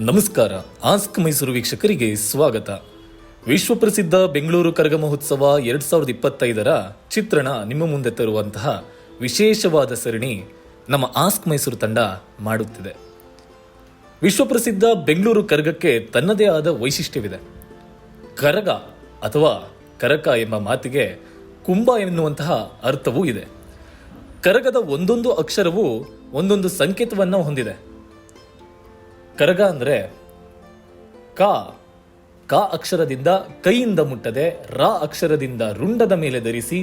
ನಮಸ್ಕಾರ. ಆಸ್ಕ್ ಮೈಸೂರು ವೀಕ್ಷಕರಿಗೆ ಸ್ವಾಗತ. ವಿಶ್ವಪ್ರಸಿದ್ಧ ಬೆಂಗಳೂರು ಕರಗ ಮಹೋತ್ಸವ ಎರಡ್ ಸಾವಿರದ ಇಪ್ಪತ್ತೈದರ ಚಿತ್ರಣ ನಿಮ್ಮ ಮುಂದೆ ತರುವಂತಹ ವಿಶೇಷವಾದ ಸರಣಿ ನಮ್ಮ ಆಸ್ಕ್ ಮೈಸೂರು ತಂಡ ಮಾಡುತ್ತಿದೆ. ವಿಶ್ವಪ್ರಸಿದ್ಧ ಬೆಂಗಳೂರು ಕರಗಕ್ಕೆ ತನ್ನದೇ ಆದ ವೈಶಿಷ್ಟ್ಯವಿದೆ. ಕರಗ ಅಥವಾ ಕರಕ ಎಂಬ ಮಾತಿಗೆ ಕುಂಭ ಎನ್ನುವಂತಹ ಅರ್ಥವೂ ಇದೆ. ಕರಗದ ಒಂದೊಂದು ಅಕ್ಷರವು ಒಂದೊಂದು ಸಂಕೇತವನ್ನು ಹೊಂದಿದೆ. ಕರಗ ಅಂದರೆ ಕ ಕ ಅಕ್ಷರದಿಂದ ಕೈಯಿಂದ ಮುಟ್ಟದೆ, ರ ಅಕ್ಷರದಿಂದ ರುಂಡದ ಮೇಲೆ ಧರಿಸಿ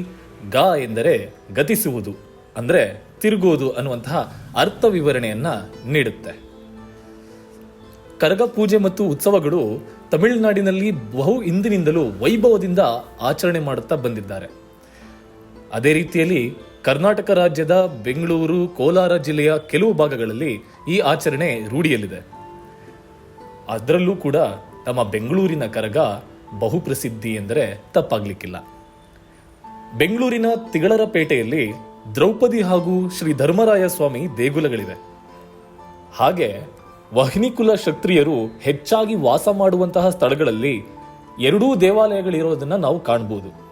ಗ ಎಂದರೆ ಗತಿಸುವುದು, ಅಂದರೆ ತಿರುಗುವುದು ಅನ್ನುವಂತಹ ಅರ್ಥ ವಿವರಣೆಯನ್ನು ನೀಡುತ್ತೆ. ಕರಗ ಪೂಜೆ ಮತ್ತು ಉತ್ಸವಗಳು ತಮಿಳುನಾಡಿನಲ್ಲಿ ಬಹು ಹಿಂದಿನಿಂದಲೂ ವೈಭವದಿಂದ ಆಚರಣೆ ಮಾಡುತ್ತಾ ಬಂದಿದ್ದಾರೆ. ಅದೇ ರೀತಿಯಲ್ಲಿ ಕರ್ನಾಟಕ ರಾಜ್ಯದ ಬೆಂಗಳೂರು, ಕೋಲಾರ ಜಿಲ್ಲೆಯ ಕೆಲವು ಭಾಗಗಳಲ್ಲಿ ಈ ಆಚರಣೆ ರೂಢಿಯಲ್ಲಿದೆ. ಅದರಲ್ಲೂ ಕೂಡ ನಮ್ಮ ಬೆಂಗಳೂರಿನ ಕರಗ ಬಹುಪ್ರಸಿದ್ಧಿ ಎಂದರೆ ತಪ್ಪಾಗ್ಲಿಕ್ಕಿಲ್ಲ. ಬೆಂಗಳೂರಿನ ತಿಗಳರ ಪೇಟೆಯಲ್ಲಿ ದ್ರೌಪದಿ ಹಾಗೂ ಶ್ರೀ ಧರ್ಮರಾಯ ಸ್ವಾಮಿ ದೇಗುಲಗಳಿವೆ. ಹಾಗೆ ವಹ್ನಿಕುಲ ಕ್ಷತ್ರಿಯರು ಹೆಚ್ಚಾಗಿ ವಾಸ ಮಾಡುವಂತಹ ಸ್ಥಳಗಳಲ್ಲಿ ಎರಡೂ ದೇವಾಲಯಗಳಿರೋದನ್ನು ನಾವು ಕಾಣಬಹುದು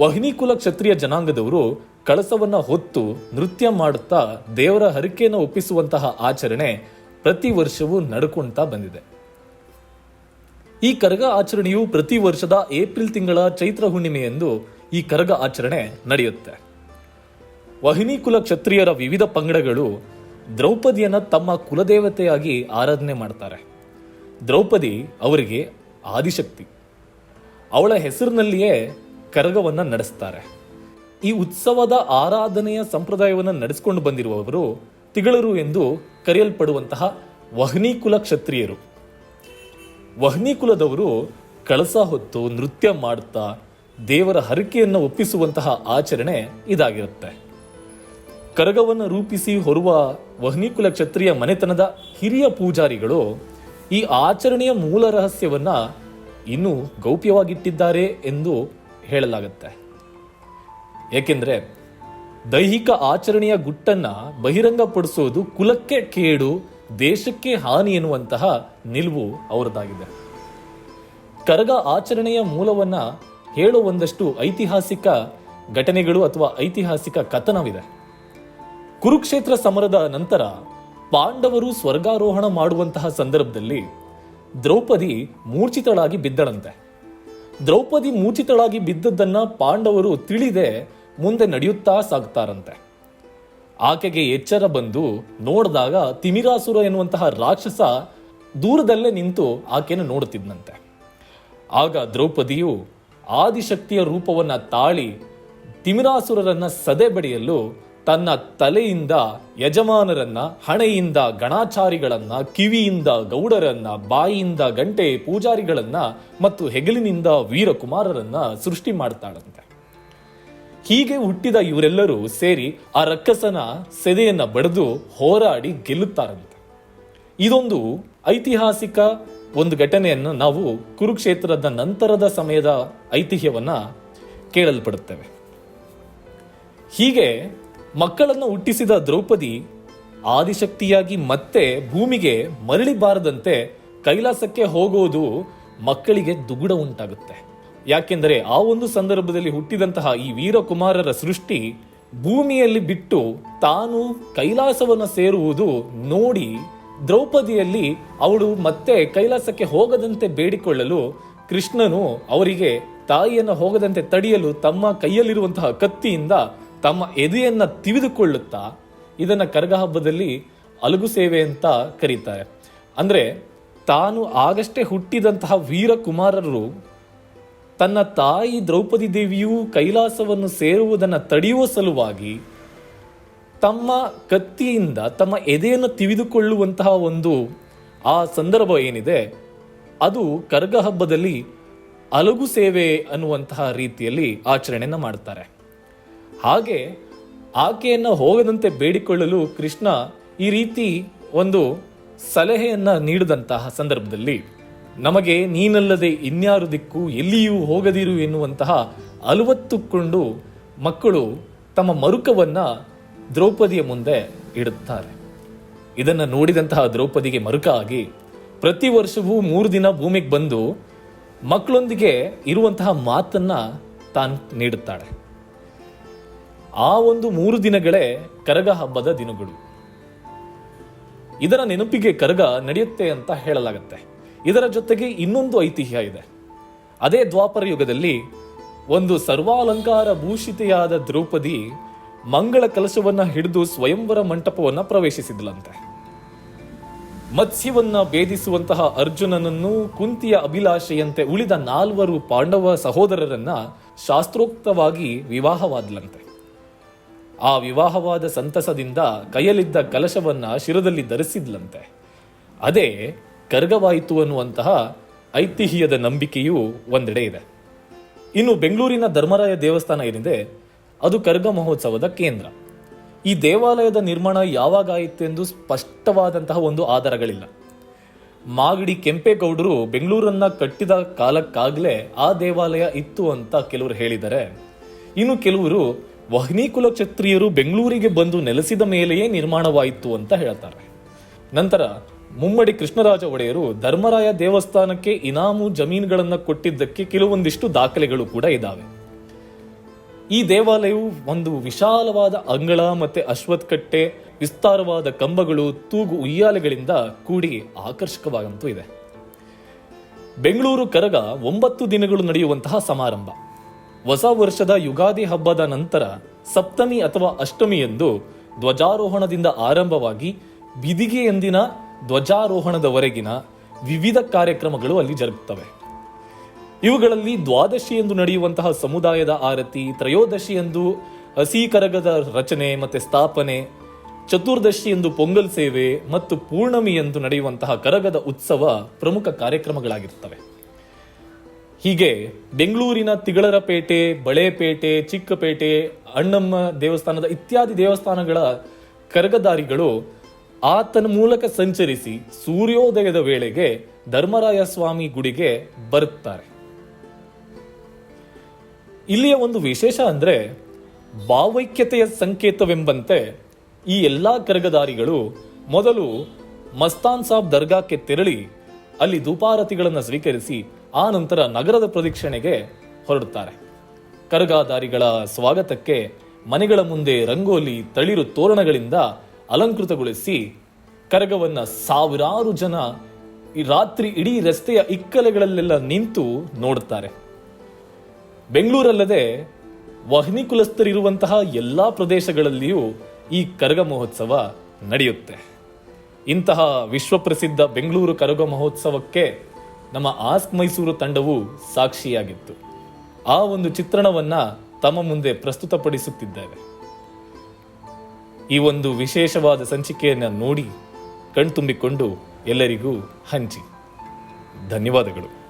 ವಹ್ನಿಕುಲ ಕ್ಷತ್ರಿಯ ಜನಾಂಗದವರು ಕಳಸವನ್ನ ಹೊತ್ತು ನೃತ್ಯ ಮಾಡುತ್ತಾ ದೇವರ ಹರಿಕೆಯನ್ನು ಒಪ್ಪಿಸುವಂತಹ ಆಚರಣೆ ಪ್ರತಿ ವರ್ಷವೂ ನಡ್ಕೊಳ್ತಾ ಬಂದಿದೆ. ಈ ಕರಗ ಆಚರಣೆಯು ಪ್ರತಿ ವರ್ಷದ ಏಪ್ರಿಲ್ ತಿಂಗಳ ಚೈತ್ರ ಹುಣ್ಣಿಮೆಯಂದು ಈ ಕರಗ ಆಚರಣೆ ನಡೆಯುತ್ತೆ. ವಹಿನಿ ಕುಲ ಕ್ಷತ್ರಿಯರ ವಿವಿಧ ಪಂಗಡಗಳು ದ್ರೌಪದಿಯನ್ನು ತಮ್ಮ ಕುಲದೇವತೆಯಾಗಿ ಆರಾಧನೆ ಮಾಡ್ತಾರೆ. ದ್ರೌಪದಿ ಅವರಿಗೆ ಆದಿಶಕ್ತಿ. ಅವಳ ಹೆಸರಿನಲ್ಲಿಯೇ ಕರಗವನ್ನ ನಡೆಸ್ತಾರೆ. ಈ ಉತ್ಸವದ ಆರಾಧನೆಯ ಸಂಪ್ರದಾಯವನ್ನು ನಡೆಸಿಕೊಂಡು ಬಂದಿರುವವರು ತಿಗಳರು ಎಂದು ಕರೆಯಲ್ಪಡುವಂತಹ ವಹ್ನಿ ಕುಲ ಕ್ಷತ್ರಿಯರು. ವಹ್ನಿ ಕುಲದವರು ಕಳಸ ಹೊತ್ತು ನೃತ್ಯ ಮಾಡುತ್ತಾ ದೇವರ ಹರಕೆಯನ್ನು ಒಪ್ಪಿಸುವಂತಹ ಆಚರಣೆ ಇದಾಗಿರುತ್ತೆ. ಕರಗವನ್ನು ರೂಪಿಸಿ ಹೊರುವ ವಹ್ನಿಕುಲ ಕ್ಷತ್ರಿಯ ಮನೆತನದ ಹಿರಿಯ ಪೂಜಾರಿಗಳು ಈ ಆಚರಣೆಯ ಮೂಲ ರಹಸ್ಯವನ್ನ ಇನ್ನೂ ಗೌಪ್ಯವಾಗಿಟ್ಟಿದ್ದಾರೆ ಎಂದು ಹೇಳಲಾಗುತ್ತೆ. ಏಕೆಂದರೆ ದೈಹಿಕ ಆಚರಣೆಯ ಗುಟ್ಟನ್ನ ಬಹಿರಂಗಪಡಿಸೋದು ಕುಲಕ್ಕೆ ಕೇಡು ದೇಶಕ್ಕೆ ಹಾನಿ ಎನ್ನುವಂತಹ ನಿಲುವು ಅವರದಾಗಿದೆ. ಕರಗ ಆಚರಣೆಯ ಮೂಲವನ್ನ ಹೇಳೋ ಒಂದಷ್ಟು ಐತಿಹಾಸಿಕ ಘಟನೆಗಳು ಅಥವಾ ಐತಿಹಾಸಿಕ ಕಥನವಿದೆ. ಕುರುಕ್ಷೇತ್ರ ಸಮರದ ನಂತರ ಪಾಂಡವರು ಸ್ವರ್ಗಾರೋಹಣ ಮಾಡುವಂತಹ ಸಂದರ್ಭದಲ್ಲಿ ದ್ರೌಪದಿ ಮೂರ್ಛಿತಳಾಗಿ ಬಿದ್ದಳಂತೆ. ದ್ರೌಪದಿ ಮೂರ್ಛಿತಳಾಗಿ ಬಿದ್ದದ್ದನ್ನ ಪಾಂಡವರು ತಿಳಿದೇ ಮುಂದೆ ನಡೆಯುತ್ತಾ ಸಾಗ್ತಾರಂತೆ. ಆಕೆಗೆ ಎಚ್ಚರ ಬಂದು ನೋಡಿದಾಗ ತಿಮಿರಾಸುರ ಎನ್ನುವಂತಹ ರಾಕ್ಷಸ ದೂರದಲ್ಲೇ ನಿಂತು ಆಕೆಯನ್ನು ನೋಡುತ್ತಿದ್ದಂತೆ ಆಗ ದ್ರೌಪದಿಯು ಆದಿಶಕ್ತಿಯ ರೂಪವನ್ನು ತಾಳಿ ತಿಮಿರಾಸುರರನ್ನ ಸದೆ ಬಡಿಯಲು ತನ್ನ ತಲೆಯಿಂದ ಯಜಮಾನರನ್ನ, ಹಣೆಯಿಂದ ಗಣಾಚಾರಿಗಳನ್ನ, ಕಿವಿಯಿಂದ ಗೌಡರನ್ನ ಬಾಯಿಯಿಂದ ಗಂಟೆ ಪೂಜಾರಿಗಳನ್ನ ಮತ್ತು ಹೆಗಲಿನಿಂದ ವೀರಕುಮಾರರನ್ನ ಸೃಷ್ಟಿ ಮಾಡ್ತಾಳಂತೆ. ಹೀಗೆ ಹುಟ್ಟಿದ ಇವರೆಲ್ಲರೂ ಸೇರಿ ಆ ರಕ್ಕಸನ ಸೆದೆಯನ್ನ ಬಡಿದು ಹೋರಾಡಿ ಗೆಲ್ಲುತ್ತಾರಂತೆ. ಇದೊಂದು ಐತಿಹಾಸಿಕ ಒಂದು ಘಟನೆಯನ್ನು ನಾವು ಕುರುಕ್ಷೇತ್ರದ ನಂತರದ ಸಮಯದ ಐತಿಹ್ಯವನ್ನ ಕೇಳಲ್ಪಡುತ್ತೇವೆ. ಹೀಗೆ ಮಕ್ಕಳನ್ನು ಹುಟ್ಟಿಸಿದ ದ್ರೌಪದಿ ಆದಿಶಕ್ತಿಯಾಗಿ ಮತ್ತೆ ಭೂಮಿಗೆ ಮರಳಿ ಬಾರದಂತೆ ಕೈಲಾಸಕ್ಕೆ ಹೋಗುವುದು ಮಕ್ಕಳಿಗೆ ದುಗುಡ ಉಂಟಾಗುತ್ತೆ. ಯಾಕೆಂದರೆ ಆ ಒಂದು ಸಂದರ್ಭದಲ್ಲಿ ಹುಟ್ಟಿದಂತಹ ಈ ವೀರಕುಮಾರರ ಸೃಷ್ಟಿ ಭೂಮಿಯಲ್ಲಿ ಬಿಟ್ಟು ತಾನು ಕೈಲಾಸವನ್ನು ಸೇರುವುದು ನೋಡಿ ದ್ರೌಪದಿಯಲ್ಲಿ ಅವಳು ಮತ್ತೆ ಕೈಲಾಸಕ್ಕೆ ಹೋಗದಂತೆ ಬೇಡಿಕೊಳ್ಳಲು ಕೃಷ್ಣನು ಅವರಿಗೆ ತಾಯಿಯನ್ನು ಹೋಗದಂತೆ ತಡೆಯಲು ತಮ್ಮ ಕೈಯಲ್ಲಿರುವಂತಹ ಕತ್ತಿಯಿಂದ ತಮ್ಮ ಎದೆಯನ್ನ ತಿವಿದುಕೊಳ್ಳುತ್ತಾ ಇದನ್ನು ಕರಗ ಹಬ್ಬದಲ್ಲಿ ಅಲುಗು ಸೇವೆ ಅಂತ ಕರೀತಾರೆ. ಅಂದ್ರೆ ತಾನು ಆಗಷ್ಟೇ ಹುಟ್ಟಿದಂತಹ ವೀರಕುಮಾರರು ತನ್ನ ತಾಯಿ ದ್ರೌಪದಿ ದೇವಿಯು ಕೈಲಾಸವನ್ನು ಸೇರುವುದನ್ನು ತಡೆಯುವ ಸಲುವಾಗಿ ತಮ್ಮ ಕತ್ತಿಯಿಂದ ತಮ್ಮ ಎದೆಯನ್ನು ತಿವಿದುಕೊಳ್ಳುವಂತಹ ಒಂದು ಆ ಸಂದರ್ಭ ಏನಿದೆ, ಅದು ಕರ್ಗ ಹಬ್ಬದಲ್ಲಿ ಅಲಗು ಸೇವೆ ಅನ್ನುವಂತಹ ರೀತಿಯಲ್ಲಿ ಆಚರಣೆಯನ್ನು ಮಾಡ್ತಾರೆ. ಹಾಗೆ ಆಕೆಯನ್ನು ಹೋಗದಂತೆ ಬೇಡಿಕೊಳ್ಳಲು ಕೃಷ್ಣ ಈ ರೀತಿ ಒಂದು ಸಲಹೆಯನ್ನು ನೀಡಿದಂತಹ ಸಂದರ್ಭದಲ್ಲಿ ನಮಗೆ ನೀನಲ್ಲದೆ ಇನ್ಯಾರು ದಿಕ್ಕು ಎಲ್ಲಿಯೂ ಹೋಗದಿರು ಎನ್ನುವಂತಹ ಅಲವತ್ತುಕೊಂಡು ಮಕ್ಕಳು ತಮ್ಮ ಮರುಕವನ್ನ ದ್ರೌಪದಿಯ ಮುಂದೆ ಇಡುತ್ತಾರೆ. ಇದನ್ನು ನೋಡಿದಂತಹ ದ್ರೌಪದಿಗೆ ಮರುಕ ಆಗಿ ಪ್ರತಿ ವರ್ಷವೂ ಮೂರು ದಿನ ಭೂಮಿಗೆ ಬಂದು ಮಕ್ಕಳೊಂದಿಗೆ ಇರುವಂತಹ ಮಾತನ್ನ ತಾನು ನೀಡುತ್ತಾಳೆ. ಆ ಒಂದು ಮೂರು ದಿನಗಳೇ ಕರಗ ಹಬ್ಬದ ದಿನಗಳು. ಇದರ ನೆನಪಿಗೆ ಕರಗ ನಡೆಯುತ್ತೆ ಅಂತ ಹೇಳಲಾಗುತ್ತೆ. ಇದರ ಜೊತೆಗೆ ಇನ್ನೊಂದು ಐತಿಹ್ಯ ಇದೆ. ಅದೇ ದ್ವಾಪರ ಯುಗದಲ್ಲಿ ಒಂದು ಸರ್ವಾಲಂಕಾರ ಭೂಷಿತೆಯಾದ ದ್ರೌಪದಿ ಮಂಗಳ ಕಲಶವನ್ನು ಹಿಡಿದು ಸ್ವಯಂವರ ಮಂಟಪವನ್ನ ಪ್ರವೇಶಿಸಿದ್ಲಂತೆ. ಮತ್ಸ್ಯವನ್ನ ಭೇದಿಸುವಂತಹ ಅರ್ಜುನನನ್ನು ಕುಂತಿಯ ಅಭಿಲಾಷೆಯಂತೆ ಉಳಿದ ನಾಲ್ವರು ಪಾಂಡವ ಸಹೋದರರನ್ನ ಶಾಸ್ತ್ರೋಕ್ತವಾಗಿ ವಿವಾಹವಾದ್ಲಂತೆ. ಆ ವಿವಾಹವಾದ ಸಂತಸದಿಂದ ಕೈಯಲ್ಲಿದ್ದ ಕಲಶವನ್ನ ಶಿರದಲ್ಲಿ ಧರಿಸಿದ್ಲಂತೆ. ಅದೇ ಕರ್ಗವಾಯಿತು ಅನ್ನುವಂತಹ ಐತಿಹ್ಯದ ನಂಬಿಕೆಯೂ ಒಂದೆಡೆ ಇದೆ. ಇನ್ನು ಬೆಂಗಳೂರಿನ ಧರ್ಮರಾಯ ದೇವಸ್ಥಾನ ಏನಿದೆ, ಅದು ಕರ್ಗ ಮಹೋತ್ಸವದ ಕೇಂದ್ರ. ಈ ದೇವಾಲಯದ ನಿರ್ಮಾಣ ಯಾವಾಗ ಆಯಿತೆಂದು ಸ್ಪಷ್ಟವಾದಂತಹ ಒಂದು ಆಧಾರಗಳಿಲ್ಲ. ಮಾಗಡಿ ಕೆಂಪೇಗೌಡರು ಬೆಂಗಳೂರನ್ನ ಕಟ್ಟಿದ ಕಾಲಕ್ಕಾಗಲೇ ಆ ದೇವಾಲಯ ಇತ್ತು ಅಂತ ಕೆಲವರು ಹೇಳಿದ್ದಾರೆ ಇನ್ನು ಕೆಲವರು ವಹ್ನಿಕುಲ ಕ್ಷತ್ರಿಯರು ಬೆಂಗಳೂರಿಗೆ ಬಂದು ನೆಲೆಸಿದ ಮೇಲೆಯೇ ನಿರ್ಮಾಣವಾಯಿತು ಅಂತ ಹೇಳ್ತಾರೆ. ನಂತರ ಮುಮ್ಮಡಿ ಕೃಷ್ಣರಾಜ ಒಡೆಯರು ಧರ್ಮರಾಯ ದೇವಸ್ಥಾನಕ್ಕೆ ಇನಾಮು ಜಮೀನುಗಳನ್ನು ಕೊಟ್ಟಿದ್ದಕ್ಕೆ ಕೆಲವೊಂದಿಷ್ಟು ದಾಖಲೆಗಳು ಕೂಡ ಇದ್ದಾವೆ ಈ ದೇವಾಲಯವು ಒಂದು ವಿಶಾಲವಾದ ಅಂಗಳ ಮತ್ತೆ ಅಶ್ವತ್ಕಟ್ಟೆ ವಿಸ್ತಾರವಾದ ಕಂಬಗಳು, ತೂಗು ಉಯ್ಯಾಲೆಗಳಿಂದ ಕೂಡಿ ಆಕರ್ಷಕವಾಗಂತೂ ಇದೆ. ಬೆಂಗಳೂರು ಕರಗ ಒಂಬತ್ತು ದಿನಗಳು ನಡೆಯುವಂತಹ ಸಮಾರಂಭ. ಹೊಸ ವರ್ಷದ ಯುಗಾದಿ ಹಬ್ಬದ ನಂತರ ಸಪ್ತಮಿ ಅಥವಾ ಅಷ್ಟಮಿಯಂದು ಧ್ವಜಾರೋಹಣದಿಂದ ಆರಂಭವಾಗಿ ಬಿದಿಗೆ ಎಂದಿನ ಧ್ವಜಾರೋಹಣದವರೆಗಿನ ವಿವಿಧ ಕಾರ್ಯಕ್ರಮಗಳು ಅಲ್ಲಿ ಜರುಗುತ್ತವೆ. ಇವುಗಳಲ್ಲಿ ದ್ವಾದಶಿ ಎಂದು ನಡೆಯುವಂತಹ ಸಮುದಾಯದ ಆರತಿ, ತ್ರಯೋದಶಿ ಎಂದು ಹಸಿ ಕರಗದ ರಚನೆ ಮತ್ತು ಸ್ಥಾಪನೆ, ಚತುರ್ದಶಿ ಎಂದು ಪೊಂಗಲ್ ಸೇವೆ ಮತ್ತು ಪೂರ್ಣಮಿ ಎಂದು ನಡೆಯುವಂತಹ ಕರಗದ ಉತ್ಸವ ಪ್ರಮುಖ ಕಾರ್ಯಕ್ರಮಗಳಾಗಿರುತ್ತವೆ. ಹೀಗೆ ಬೆಂಗಳೂರಿನ ತಿಗಳರಪೇಟೆ, ಬಳೆಪೇಟೆ, ಚಿಕ್ಕಪೇಟೆ, ಅಣ್ಣಮ್ಮ ದೇವಸ್ಥಾನದ ಇತ್ಯಾದಿ ದೇವಸ್ಥಾನಗಳ ಕರಗದಾರಿಗಳು ಆತನ ಮೂಲಕ ಸಂಚರಿಸಿ ಸೂರ್ಯೋದಯದ ವೇಳೆಗೆ ಧರ್ಮರಾಯ ಸ್ವಾಮಿ ಗುಡಿಗೆ ಬರುತ್ತಾರೆ. ಇಲ್ಲಿಯ ಒಂದು ವಿಶೇಷ ಅಂದ್ರೆ ಭಾವೈಕ್ಯತೆಯ ಸಂಕೇತವೆಂಬಂತೆ ಈ ಎಲ್ಲಾ ಕರಗದಾರಿಗಳು ಮೊದಲು ಮಸ್ತಾನ್ ಸಾಬ್ ದರ್ಗಾಕ್ಕೆ ತೆರಳಿ ಅಲ್ಲಿ ಧೂಪಾರತಿಗಳನ್ನು ಸ್ವೀಕರಿಸಿ ಆ ನಂತರ ನಗರದ ಪ್ರದಕ್ಷಿಣೆಗೆ ಹೊರಡುತ್ತಾರೆ. ಕರಗಾದಾರಿಗಳ ಸ್ವಾಗತಕ್ಕೆ ಮನೆಗಳ ಮುಂದೆ ರಂಗೋಲಿ, ತಳಿರು ತೋರಣಗಳಿಂದ ಅಲಂಕೃತಗೊಳಿಸಿ ಕರಗವನ್ನ ಸಾವಿರಾರು ಜನ ಈ ರಾತ್ರಿ ಇಡೀ ರಸ್ತೆಯ ಇಕ್ಕಲೆಗಳಲ್ಲೆಲ್ಲ ನಿಂತು ನೋಡುತ್ತಾರೆ. ಬೆಂಗಳೂರಲ್ಲದೆ ವಹ್ನಿ ಕುಲಸ್ಥರಿರುವಂತಹ ಎಲ್ಲ ಪ್ರದೇಶಗಳಲ್ಲಿಯೂ ಈ ಕರಗ ಮಹೋತ್ಸವ ನಡೆಯುತ್ತೆ. ಇಂತಹ ವಿಶ್ವಪ್ರಸಿದ್ಧ ಬೆಂಗಳೂರು ಕರಗ ಮಹೋತ್ಸವಕ್ಕೆ ನಮ್ಮ ಆಸ್ಕ್ ಮೈಸೂರು ತಂಡವು ಸಾಕ್ಷಿಯಾಗಿತ್ತು. ಆ ಒಂದು ಚಿತ್ರಣವನ್ನ ತಮ್ಮ ಮುಂದೆ ಪ್ರಸ್ತುತಪಡಿಸುತ್ತಿದ್ದೇವೆ. ಈ ಒಂದು ವಿಶೇಷವಾದ ಸಂಚಿಕೆಯನ್ನು ನೋಡಿ ಕಣ್ತುಂಬಿಕೊಂಡು ಎಲ್ಲರಿಗೂ ಹಂಚಿ. ಧನ್ಯವಾದಗಳು.